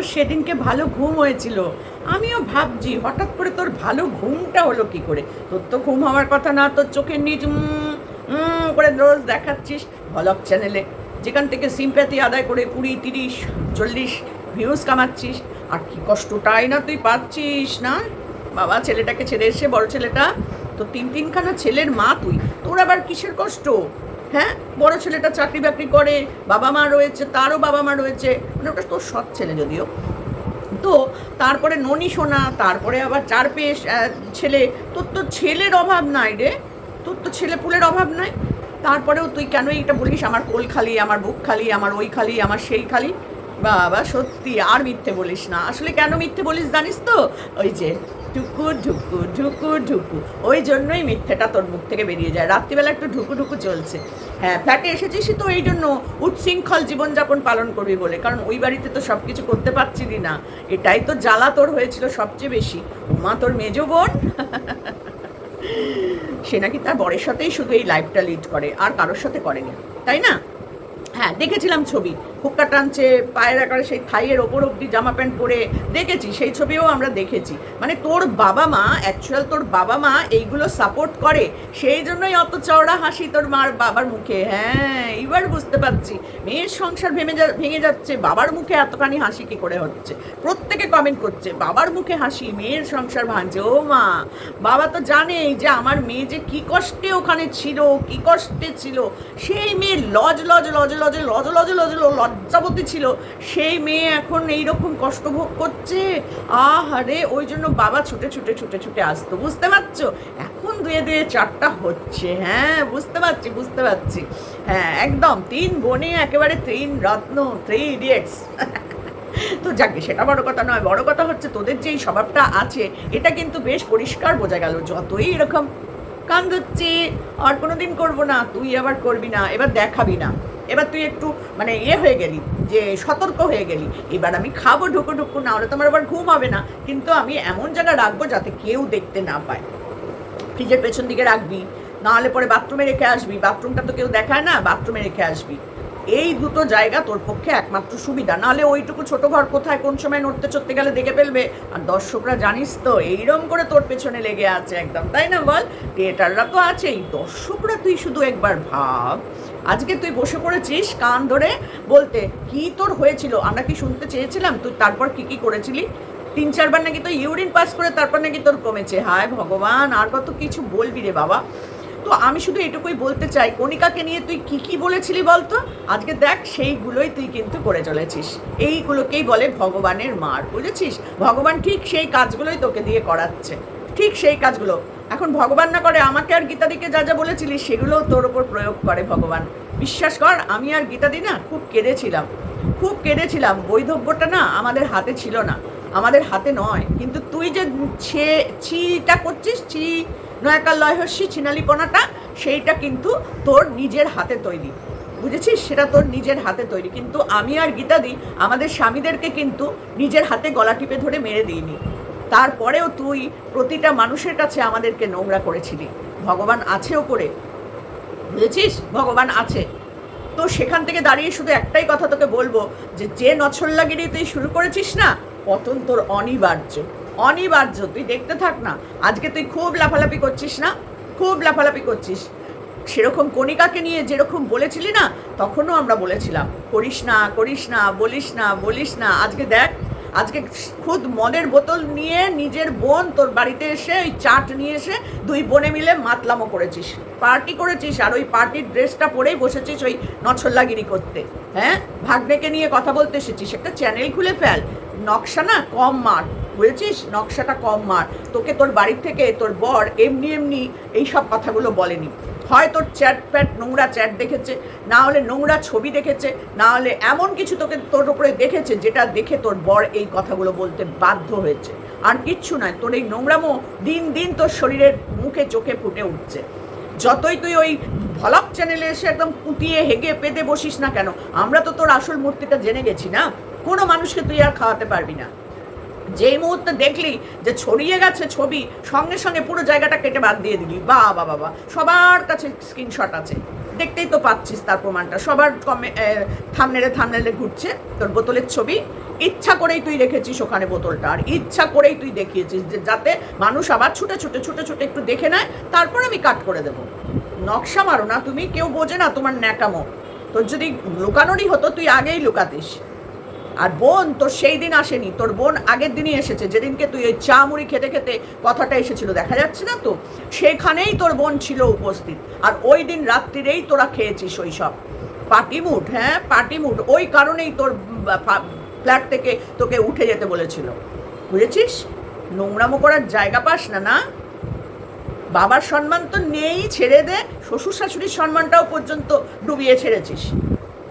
তোর সেদিনকে ভালো ঘুম হয়েছিল। আমিও ভাবছি, হঠাৎ করে তোর ভালো ঘুমটা হলো কি করে? তোর তো ঘুম হওয়ার কথা না, তোর চোখের নিচ করে রোজ দেখাচ্ছিস ভলক চ্যানেলে যেখান থেকে সিম্প্যাথি আদায় করে কুড়ি, তিরিশ, চল্লিশ ভিউজ কামাচ্ছিস। আর কি কষ্টটাই না তুই পাচ্ছিস, না? বাবা, ছেলেটাকে ছেড়ে এসে, বড় ছেলেটা, তো তিন তিনখানা ছেলের মা তুই। তোর আবার কিসের কষ্ট? হ্যাঁ বড় ছেলেটা চাকরি বাকরি করে, বাবা মা রয়েছে, তারও বাবা মা রয়েছে মানে ওটা তোর সৎ ছেলে যদিও। তো তারপরে ননি সোনা, তারপরে আবার চার পেশ ছেলে। তোর তো ছেলের অভাব নাই রে। তোর তো ছেলে পুলের অভাব নাই। তারপরেও তুই কেন এটা বলিস? আমার কোল খালি, আমার বুক খালি, আমার ওই খালি, আমার সেই খালি? বাবা, সত্যি, আর মিথ্যে বলিস না। আসলে কেন মিথ্যে বলিস জানিস তো? ওই যে ঢুকু ঢুকু ঢুকু ঢুকু। ওই জন্যই মিথ্যেটা তোর মুখ থেকে বেরিয়ে যায়। রাত্রিবেলা একটু ঢুকু ঢুকু চলছে। হ্যাঁ ফ্ল্যাটে এসেছিস তো এই জন্য উচ্ছৃঙ্খল জীবনযাপন পালন করবি বলে। কারণ ওই বাড়িতে তো সব কিছু করতে পারছিলি না। এটাই তো জ্বালা তোর হয়েছিল সবচেয়ে বেশি। মা তোর মেজো বোন? সে নাকি তার বরের সাথেই শুধু এই লাইফটা লিড করে, আর কারোর সাথে করেনি। তাই না? হ্যাঁ দেখেছিলাম ছবি। হুক্কা টানছে পায়ের আকারে সেই থাইয়ের ওপর অব্দি জামা প্যান্ট পরে দেখেছি সেই ছবিও আমরা দেখেছি মানে তোর বাবা মা অ্যাকচুয়াল তোর বাবা মা এইগুলো সাপোর্ট করে সেই জন্যই অত চওড়া হাসি তোর মার বাবার মুখে হ্যাঁ এবার বুঝতে পারছি মেয়ের সংসার ভেঙে যা ভেঙে যাচ্ছে বাবার মুখে এতখানি হাসি কি করে হচ্ছে প্রত্যেকে কমেন্ট করছে বাবার মুখে হাসি মেয়ের সংসার ভাঙছে ও মা বাবা তো জানেই যে আমার মেয়ে যে কী কষ্টে ওখানে ছিল কি কষ্টে ছিল সেই মেয়ে লজ লজ লজ লজে লজ লজ লজ লজ্জাবতী ছিল। সেই মেয়ে এখন এইরকম কষ্ট ভোগ করছে। আহারে, ওই জন্য বাবা ছুটে ছুটে ছুটে ছুটে আসতো, বুঝতে পারছ? এখন দুয়ে দুয়ে চারটা হচ্ছে হ্যাঁ বুঝতে পারছি বুঝতে পারছি। হ্যাঁ একদম, তিন বোনে একেবারে তিন রত্ন থ্রি ইডিয়েটস তো যাকে, সেটা বড় কথা নয়, বড় কথা হচ্ছে তোদের যে এই স্বভাবটা আছে, এটা কিন্তু বেশ পরিষ্কার বোঝা গেল, যতই এরকম কান আর কোনো দিন করব না, তুই আবার করবি না, এবার দেখাবি না। এবার তুই একটু মানে ইয়ে হয়ে গেলি, যে সতর্ক হয়ে গেলি। এবার আমি খাব ঢুকো ঢুকো না হলে তোমার আবার ঘুম হবে না। কিন্তু আমি এমন জায়গা রাখব যাতে কেউ দেখতে না পায়। ফ্রিজের পেছন দিকে রাখবি, নাহলে পরে বাথরুমে রেখে আসবি। বাথরুমটা তো কেউ দেখায় না বাথরুমে রেখে আসবি। এই দুটো জায়গা তোর পক্ষে একমাত্র সুবিধা। নাহলে ওইটুকু ছোট ঘর কোথায়? কোন সময় নড়তে চড়তে গেলে দেখে ফেলবে। আর দর্শকরা জানিস তো, এইরম করে তোর পেছনে লেগে আছে একদম, তাই না বল? থিয়েটাররা তো আছেই। দর্শকরা তুই শুধু একবার ভাব। আজকে তুই বসে পড়েছিস কান ধরে বলতে, কি তোর হয়েছিল? আমরা কি শুনতে চেয়েছিলাম? তুই তারপর কি কি করেছিলি? তিন চারবার নাকি তো ইউরিন পাস করে তারপর নাকি তোর কমেছে। হায় ভগবান, আর কত কিছু বলবি রে বাবা। তো আমি শুধু এটুকুই বলতে চাই, কণিকাকে নিয়ে তুই কি কি বলেছিলি বলতো? আজকে দেখ সেইগুলোই তুই কিন্তু করে চলেছিস। এইগুলোকেই বলে ভগবানের মার, বুঝেছিস? ভগবান ঠিক সেই কাজগুলোই তোকে দিয়ে করাচ্ছে। ঠিক সেই কাজগুলো। এখন ভগবান না করে আমাকে আর গীতাদিকে যা যা বলেছিলি, সেগুলোও তোর ওপর প্রয়োগ করে ভগবান। বিশ্বাস কর, আমি আর গীতাদি না খুব কেঁদেছিলাম। খুব কেঁদেছিলাম। বৈধব্যটা না আমাদের হাতে ছিল না। আমাদের হাতে নয়। কিন্তু তুই যে ছে, ছিটা করছিস, ছি নয়াকার লয়হস্যি ছিনালিপনাটা সেইটা কিন্তু তোর নিজের হাতে তৈরি। বুঝেছিস? সেটা তোর নিজের হাতে তৈরি। কিন্তু আমি আর গীতাদি আমাদের স্বামীদেরকে কিন্তু নিজের হাতে গলা টিপে ধরে মেরে দিইনি। তারপরেও তুই প্রতিটা মানুষের কাছে আমাদেরকে নোংরা করেছিলি। ভগবান আছেও করে বুঝেছিস? ভগবান আছে। তো সেখান থেকে দাঁড়িয়ে শুধু একটাই কথা তোকে বলব, যে যে নছল্লাগিরি তুই শুরু করেছিস না, পতন তোর অনিবার্য। অনিবার্য, তুই দেখতে থাক না। আজকে তুই খুব লাফালাফি করছিস না? খুব লাফালাফি করছিস। সেরকম কণিকাকে নিয়ে যেরকম বলেছিলি না, তখনও আমরা বলেছিলাম, করিস না করিস না, বলিস না বলিস না। আজকে দেখ, আজকে খুদ মদের বোতল নিয়ে নিজের বোন তোর বাড়িতে এসে ওই চাট নিয়ে এসে দুই বোনে মিলে মাতলামো করেছিস। পার্টি করেছিস আর ওই পার্টির ড্রেসটা পরেই বসেছিস ওই নছল্লাগিরি করতে। হ্যাঁ? ভাগ্নেকে নিয়ে কথা বলতে এসেছিস। একটা চ্যানেল খুলে ফেল। নকশা না কম মার। বুঝেছিস? নকশাটা কম মার। তোকে তোর বাড়ির থেকে, তোর বর এমনি এমনি এই সব কথাগুলো বলেনি। হয় তোর চ্যাট প্যাট, নোংরা চ্যাট দেখেছে, না হলে নোংরা ছবি দেখেছে, না হলে এমন কিছু তোকে তোর উপরে দেখেছে, যেটা দেখে তোর বর এই কথাগুলো বলতে বাধ্য হয়েছে। আর কিচ্ছু নয়, তোর এই নোংরামো দিন দিন তোর শরীরের মুখে, চোখে ফুটে উঠছে। যতই তুই ওই ভলক চ্যানেলে এসে একদম কুটিয়ে হেগে পেতে বসিস না কেন, আমরা তো তোর আসল মূর্তিটা জেনে গেছি না? কোনো মানুষকে তুই আর খাওয়াতে পারবি না। যেই মুহূর্তে দেখলি যে ছড়িয়ে গেছে ছবি, সঙ্গে সঙ্গে পুরো জায়গাটা কেটে বাদ দিয়ে দিলি। বা বা বাবা। সবার কাছে স্ক্রিনশট আছে। দেখতেই তো পাচ্ছিস তার প্রমাণটা। সবার কমে থামনেলে থামনেলে ঘুরছে তোর বোতলের ছবি। ইচ্ছা করেই তুই রেখেছিস ওখানে বোতলটা। আর ইচ্ছা করেই তুই দেখিয়েছিস যে যাতে মানুষ আবার ছুটে ছুটে ছুটে ছুটে একটু দেখে নেয়। তারপর আমি কাট করে দেবো। নকশা মারো না তুমি, কেউ বোঝে না তোমার ন্যাকামো। তোর যদি লুকানোরই হতো, তুই আগেই লুকাতিস। আর বোন তোর সেই দিন আসেনি, তোর বোন আগের দিনই এসেছে, যেদিনকে তুই ওই চা মুড়ি খেতে খেতে কথাটা এসেছিল, দেখা যাচ্ছে না তো? সেখানেই তোর বোন ছিল উপস্থিত, আর ওই দিন রাত্রিরেই তোরা খেয়েছিস ওই সব। পাটিমুট হ্যাঁ পাটিমুট ওই কারণেই তোর ফ্ল্যাট থেকে তোকে উঠে যেতে বলেছিল। বুঝেছিস? নোংরামো করার জায়গা পাস না না? বাবার সম্মান তো নেই, ছেড়ে দে, শ্বশুর শাশুড়ির সম্মানটাও পর্যন্ত ডুবিয়ে ছেড়েছিস।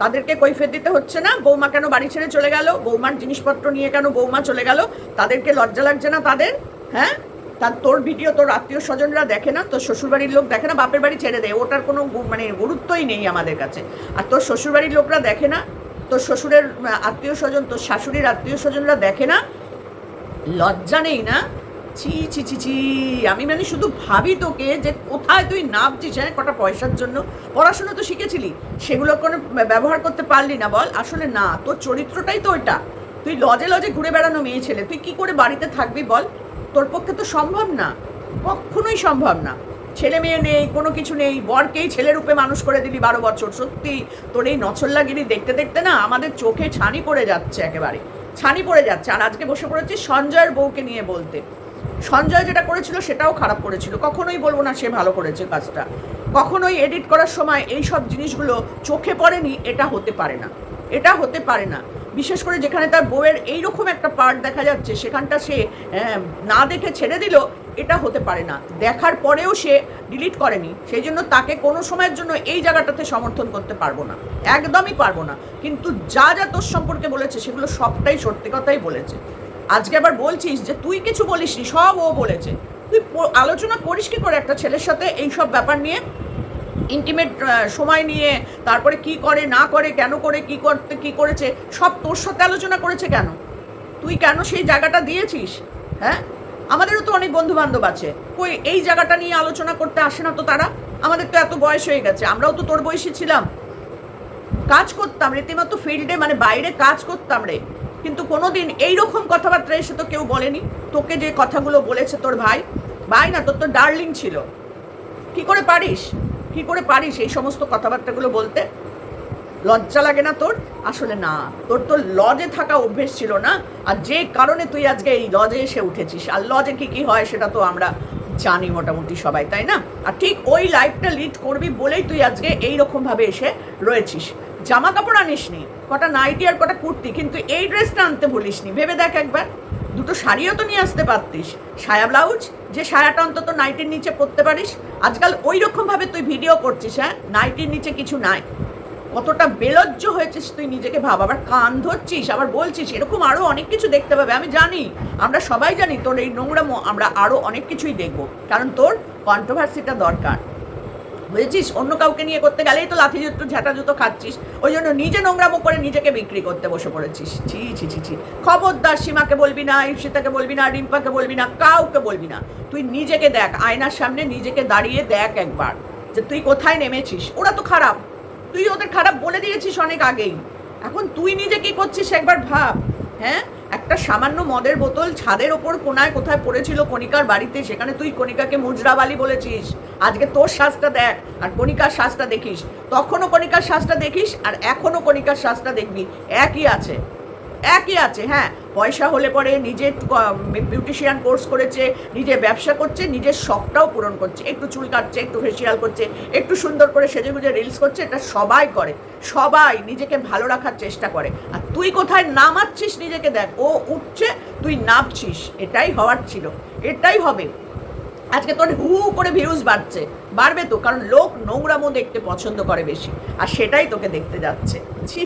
তাদেরকে কৈফের দিতে হচ্ছে না। বৌমা কেন বাড়ি ছেড়ে চলে গেল? বৌমার জিনিসপত্র নিয়ে কেন বৌমা চলে গেল? তাদেরকে লজ্জা লাগছে না তাদের? হ্যাঁ? তার তোর ভিডিও, তোর আত্মীয় স্বজনরা দেখে না? তোর শ্বশুরবাড়ির লোক দেখে না? বাপের বাড়ি ছেড়ে দেয় ওটার কোনো মানে গুরুত্বই নেই আমাদের কাছে। আর তোর শ্বশুরবাড়ির লোকরা দেখে না? তোর শ্বশুরের আত্মীয় স্বজন, তোর শাশুড়ির আত্মীয় স্বজনরা দেখে না? লজ্জা নেই না? ছি ছি ছি ছি। আমি মানে শুধু ভাবি তোকে যে কোথায় তুই হ্যাঁ? কটা পয়সার জন্য। পড়াশোনা তো শিখেছিলি। সেগুলো কোনো ব্যবহার করতে পারলি না বল। আসলে না, তোর চরিত্রটাই তো ওইটা। তুই লজে লজে ঘুরে বেড়ানো মেয়ে ছেলে। তুই কি করে বাড়িতে থাকবি বল? তোর পক্ষে তো সম্ভব না। কখনোই সম্ভব না। ছেলে মেয়ে নেই, কোনো কিছু নেই। বরকেই ছেলে রূপে মানুষ করে দিলি বারো বছর। সত্যি, তোর এই নছল্লাগিরি দেখতে দেখতে না আমাদের চোখে ছানি পড়ে যাচ্ছে একেবারে। ছানি পড়ে যাচ্ছে। আর আজকে বসে পড়েছি সঞ্জয়ের বউকে নিয়ে বলতে। সঞ্জয় যেটা করেছিল সেটাও খারাপ করেছিল। কখনোই বলব না সে ভালো করেছে কাজটা। কখনোই এডিট করার সময় এই সব জিনিসগুলো চোখে পড়েনি, এটা হতে পারে না। এটা হতে পারে না। বিশেষ করে যেখানে তার বউয়ের এইরকম একটা পার্ট দেখা যাচ্ছে, সেখানটা সে না দেখে ছেড়ে দিল, এটা হতে পারে না। দেখার পরেও সে ডিলিট করেনি। সেই জন্য তাকে কোনো সময়ের জন্য এই জায়গাটাতে সমর্থন করতে পারব না। একদমই পারব না। কিন্তু যা যা তোর সম্পর্কে বলেছে, সেগুলো সবটাই সত্যি কথাই বলেছে। আজকে আবার বলছিস যে তুই কিছু বলিসনি, সব ও বলেছে। তুই আলোচনা করিস কি করে একটা ছেলের সাথে এই সব ব্যাপার নিয়ে? ইন্টিমেট সময় নিয়ে, তারপরে কি করে, না করে, কেন করে, কি করতে, কি করেছে, সব তোর সাথে আলোচনা করেছে কেন? তুই কেন সেই জায়গাটা দিয়েছিস? হ্যাঁ? আমাদেরও তো অনেক বন্ধু বান্ধব আছে। কই, এই জায়গাটা নিয়ে আলোচনা করতে আসে না তো তারা? আমাদের তো এত বয়স হয়ে গেছে, আমরাও তো তোর বয়সী ছিলাম। কাজ করতাম রীতিমতো ফিল্ডে মানে বাইরে কাজ করতাম রে। কিন্তু কোনোদিন এইরকম কথাবার্তা এসে তো কেউ বলেনি। তোকে যে কথাগুলো বলেছে তোর ভাই ভাই না, তোর তো ডার্লিং ছিল। কি করে পারিস? কি করে পারিস এই সমস্ত কথাবার্তাগুলো বলতে? লজ্জা লাগে না তোর? আসলে না, তোর তো লজে থাকা অভ্যেস ছিল না, আর যে কারণে তুই আজকে এই লজে এসে উঠেছিস। আর লজে কি কি হয় সেটা তো আমরা জানি মোটামুটি সবাই, তাই না? আর ঠিক ওই লাইফটা লিড করবি বলেই তুই আজকে এই রকমভাবে এসে রয়েছিস। জামা কাপড় আনিসনি? কটা নাইটি আর কটা কুর্তি, কিন্তু এই ড্রেসটা আনতে বলিসনি। ভেবে দেখ একবার। দুটো শাড়িও তো নিয়ে আসতে পারতিস। সায়া ব্লাউজ, যে সায়াটা অন্তত নাইটির নিচে পরতে পারিস। আজকাল ওই রকমভাবে তুই ভিডিও করছিস হ্যাঁ? নাইটির নিচে কিছু নাই। কতটা বেলজ্জ হয়েছিস তুই নিজেকে ভাব। আবার কান ধরছিস, আবার বলছিস, এরকম আরও অনেক কিছু দেখতে পাবে। আমি জানি, আমরা সবাই জানি, তোর এই নোংরামো আমরা আরও অনেক কিছুই দেখব। কারণ তোর কন্ট্রোভার্সিটা দরকার। বুঝেছিস অন্য কাউকে নিয়ে করতে গেলেই তো লাথি জুতো, ঝাঁটা জুতো খাচ্ছিস। ওই জন্য নিজে নোংরামো করে নিজেকে বিক্রি করতে বসে পড়েছিস। ছি ছি ছি ছি। খবরদার সীমাকে বলবি না, ইপসিতাকে বলবি না, রিম্পাকে বলবি না, কাউকে বলবি না। তুই নিজেকে দেখ, আয়নার সামনে নিজেকে দাঁড়িয়ে দেখ একবার যে তুই কোথায় নেমেছিস। ওরা তো খারাপ। তুই ওদের খারাপ বলে দিয়েছিস অনেক আগেই। এখন তুই নিজে কি করছিস একবার ভাব হ্যাঁ? একটা সামান্য মদের বোতল ছাদের ওপর কোনায় কোথায় পড়েছিল কণিকার বাড়িতে, সেখানে তুই কণিকাকে মুজরাবালি বলেছিস। আজকে তোর শ্বাসটা দেখ আর কণিকার শ্বাসটা দেখিস। তখনও কণিকার শ্বাসটা দেখিস আর এখনও কণিকার শ্বাসটা দেখবি। একই আছে। একই আছে হ্যাঁ। পয়সা হলে পরে নিজে বিউটিশিয়ান কোর্স করেছে, নিজে ব্যবসা করছে নিজের শখটাও পূরণ করছে। একটু চুল কাটছে, একটু ফেসিয়াল করছে, একটু সুন্দর করে সেজে গুজে রিলস করছে, এটা সবাই করে। সবাই নিজেকে ভালো রাখার চেষ্টা করে। আর তুই কোথায় নামাচ্ছিস নিজেকে দেখ, ও উঠছে, তুই নামছিস, এটাই হওয়ার ছিল, এটাই হবে। আজকে তোর হু করে ভিউজ বাড়ছে, বাড়বে তো, কারণ লোক নোংরামো দেখতে পছন্দ করে বেশি, আর সেটাই তোকে দেখতে যাচ্ছে। ছি।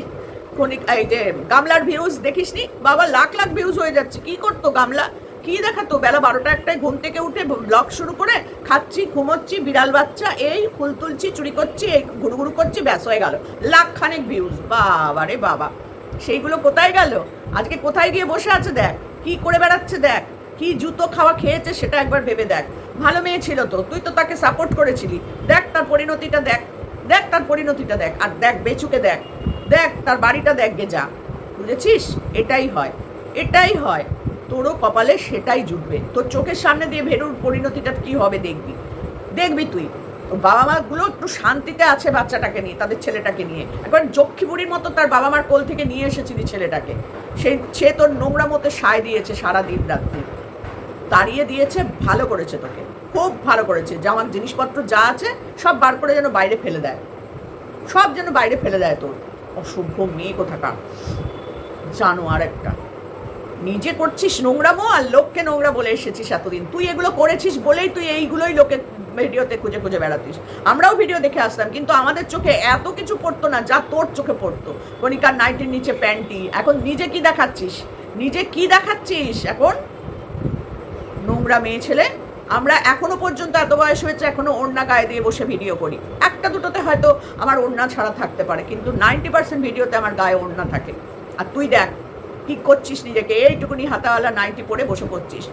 খনিক এই যে গামলার ভিউজ দেখিসনি? বাবা, লাখ লাখ ভিউজ হয়ে যাচ্ছে। কি করতো গামলা? কি দেখাতো? বেলা বারোটা একটায় ঘুম থেকে উঠে ব্লগ শুরু করে খাচ্ছি, ঘুমোচ্ছি, বিড়াল বাচ্চা, এই ফুল তুলছি, চুরি করছি, এই ঘুরুঘুরু করছি, ব্যাস হয়ে গেল। লাখ খানেক ভিউজ বাবা রে বাবা। সেইগুলো কোথায় গেল? আজকে কোথায় গিয়ে বসে আছে দেখ? কি করে বেড়াচ্ছে দেখ? কি জুতো খাওয়া খেয়েছে সেটা একবার ভেবে দেখ। ভালো মেয়ে ছিল তো, তুই তো তাকে সাপোর্ট করেছিলি। দেখ তার পরিণতিটা দেখ। দেখ তার পরিণতিটা দেখ। আর দেখ, বেচুকে দেখ। দেখ, তার বাড়িটা দেখ গে যা। বুঝেছিস? এটাই হয়। এটাই হয়। তোরও কপালে সেটাই জুটবে। তোর চোখের সামনে দিয়ে ভেরুর পরিণতিটা কি হবে দেখবি। দেখবি তুই। তোর বাবা মাগুলো একটু শান্তিতে আছে বাচ্চাটাকে নিয়ে, তাদের ছেলেটাকে নিয়ে। একবার যক্ষিপুরীর মতো তার বাবা মার কোল থেকে নিয়ে এসেছিলি ছেলেটাকে। সেই সে তোর নোংরা মতো সায় দিয়েছে সারা দিন রাত্রি। তাড়িয়ে দিয়েছে, ভালো করেছে তোকে। খুব ভালো করেছে। জামার জিনিসপত্র যা আছে সব বার করে যেন বাইরে ফেলে দেয়। সব যেন বাইরে ফেলে দেয় তোর। অসভ্য মেয়ে কোথাকার? জানো আর একটা। নিজে করছিস নোংরামো আর লোককে নোংরা বলে এসেছিস এতদিন। তুই এগুলো করেছিস বলেই তুই এইগুলোই লোকে ভিডিওতে খুঁজে খুঁজে বেড়াতিস। আমরাও ভিডিও দেখে আসতাম, কিন্তু আমাদের চোখে এত কিছু পড়তো না যা তোর চোখে পড়তো। কণিকার নাইটির নিচে প্যান্টি। এখন নিজে কি দেখাচ্ছিস? নিজে কি দেখাচ্ছিস এখন? নোংরা মেয়ে ছেলে আমরা এখনও পর্যন্ত এত বয়স হয়েছে, এখনও ওড়না গায়ে দিয়ে বসে ভিডিও করি। একটা দুটোতে হয়তো আমার ওড়না ছাড়া থাকতে পারে, কিন্তু নাইনটি পার্সেন্ট ভিডিওতে আমার গায়ে ওড়না থাকে। আর তুই দেখ, কি করছিস নিজেকে? এইটুকুনি হাতাওয়ালা নাইটি পরে বসে করছিস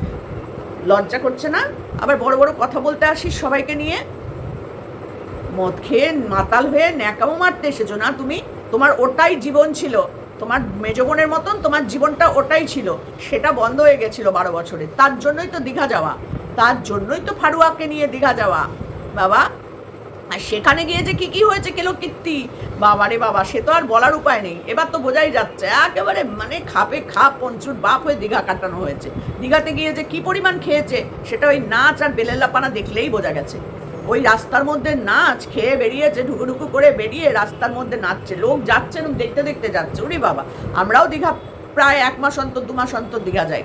লজ্জা করছে না? আবার বড় বড় কথা বলতে আসিস সবাইকে নিয়ে? মদ খেয়ে মাতাল হয়ে ন্যাকামো মারতে এসেছ না তুমি? তোমার ওটাই জীবন ছিল। তোমার মেজ বোনের মতন তোমার জীবনটা ওটাই ছিল। সেটা বন্ধ হয়ে গেছিল বারো বছরে। তার জন্যই তো দীঘা যাওয়া। তার জন্যই তো ফারুয়াকে নিয়ে দীঘা যাওয়া। বাবা, আর সেখানে গিয়ে যে কি কি হয়েছে কেলো কীর্তি? বাবা রে বাবা, সে তো আর বলার উপায় নেই। এবার তো বোঝাই যাচ্ছে, একেবারে মানে খাপে খাপ, পঞ্চুর বাপ হয়ে দীঘা কাটানো হয়েছে। দীঘাতে গিয়ে যে কি পরিমাণ খেয়েছে, সেটা ওই নাচ আর বেলেল্লাপানা দেখলেই বোঝা গেছে। ওই রাস্তার মধ্যে নাচ, খেয়ে বেরিয়েছে ঢুকু ঢুকু করে বেরিয়ে রাস্তার মধ্যে নাচছে। লোক যাচ্ছে, দেখতে দেখতে যাচ্ছে। ওরে বাবা, আমরাও দীঘা প্রায় এক মাস অন্তর, দু মাস অন্তর দীঘা যাই।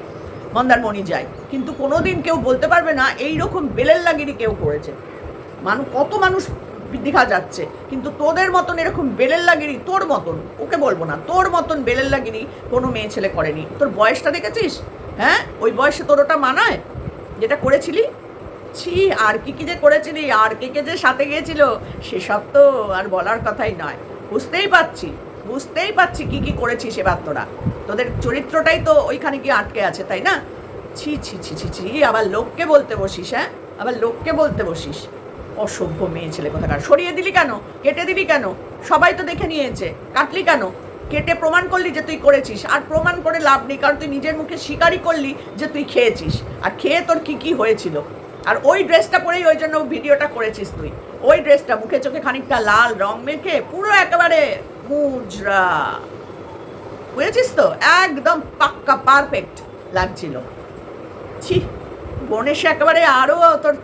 মন্দারমণি যাই কিন্তু কোনো দিন কেউ বলতে পারবে না এই রকম বেলের বেলেল্লাগিরি কেউ করেছে। মানুষ কত মানুষ দীঘা যাচ্ছে, কিন্তু তোদের মতন এরকম বেলেল্লাগিরি তোর মতন, ওকে বলব না, তোর মতন বেলেল্লাগিরি কোনো মেয়ে ছেলে করেনি। তোর বয়সটা দেখেছিস? হ্যাঁ? ওই বয়সে তোর ওটা মানায়? যেটা করেছিলি? ছি, আর কি কি যে করেছিলি, আর কে কে যে সাথে গিয়েছিল, সেসব তো আর বলার কথাই নয়। বুঝতেই পারছি। বুঝতেই পারছি কি কি করেছিস এবার তোরা। তোদের চরিত্রটাই তো ওইখানে গিয়ে আটকে আছে, তাই না? ছি ছি ছি ছি ছি, আবার লোককে বলতে বসিস হ্যাঁ? আবার লোককে বলতে বসিস। অসভ্য মেয়ে ছেলে কোথাকার। সরিয়ে দিলি কেন? কেটে দিলি কেন? সবাই তো দেখে নিয়েছে। কাটলি কেন? কেটে প্রমাণ করলি যে তুই করেছিস। আর প্রমাণ করে লাভ নেই, কারণ তুই নিজের মুখে স্বীকারই করলি যে তুই খেয়েছিস। আর খেয়ে তোর কি কি হয়েছিল? আর ওই ড্রেসটা পরেই ওই জন্য ভিডিওটা করেছিস তুই। ওই ড্রেসটা মুখে চোখে খানিকটা লাল রং মেখে পুরো একেবারে মুজরা বুঝেছিস তো? একদম পাক্কা পারফেক্ট লাগছিল। ছি, গণেশ একেবারে আরও তোর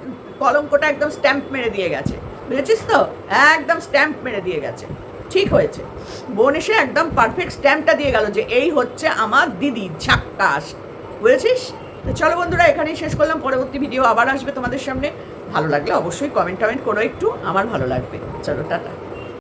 কলঙ্কটা একদম স্ট্যাম্প মেরে দিয়ে গেছে। বুঝেছিস তো? একদম স্ট্যাম্প মেরে দিয়ে গেছে। ঠিক হয়েছে। বোন এসে একদম পারফেক্ট স্ট্যাম্পটা দিয়ে গেল যে এই হচ্ছে আমার দিদি ঝাক্কাস বুঝেছিস? চলো বন্ধুরা, এখানেই শেষ করলাম। পরবর্তী ভিডিও আবার আসবে তোমাদের সামনে। ভালো লাগলে অবশ্যই কমেন্ট টমেন্ট করো একটু। আমার ভালো লাগবে। চলো, টাটা।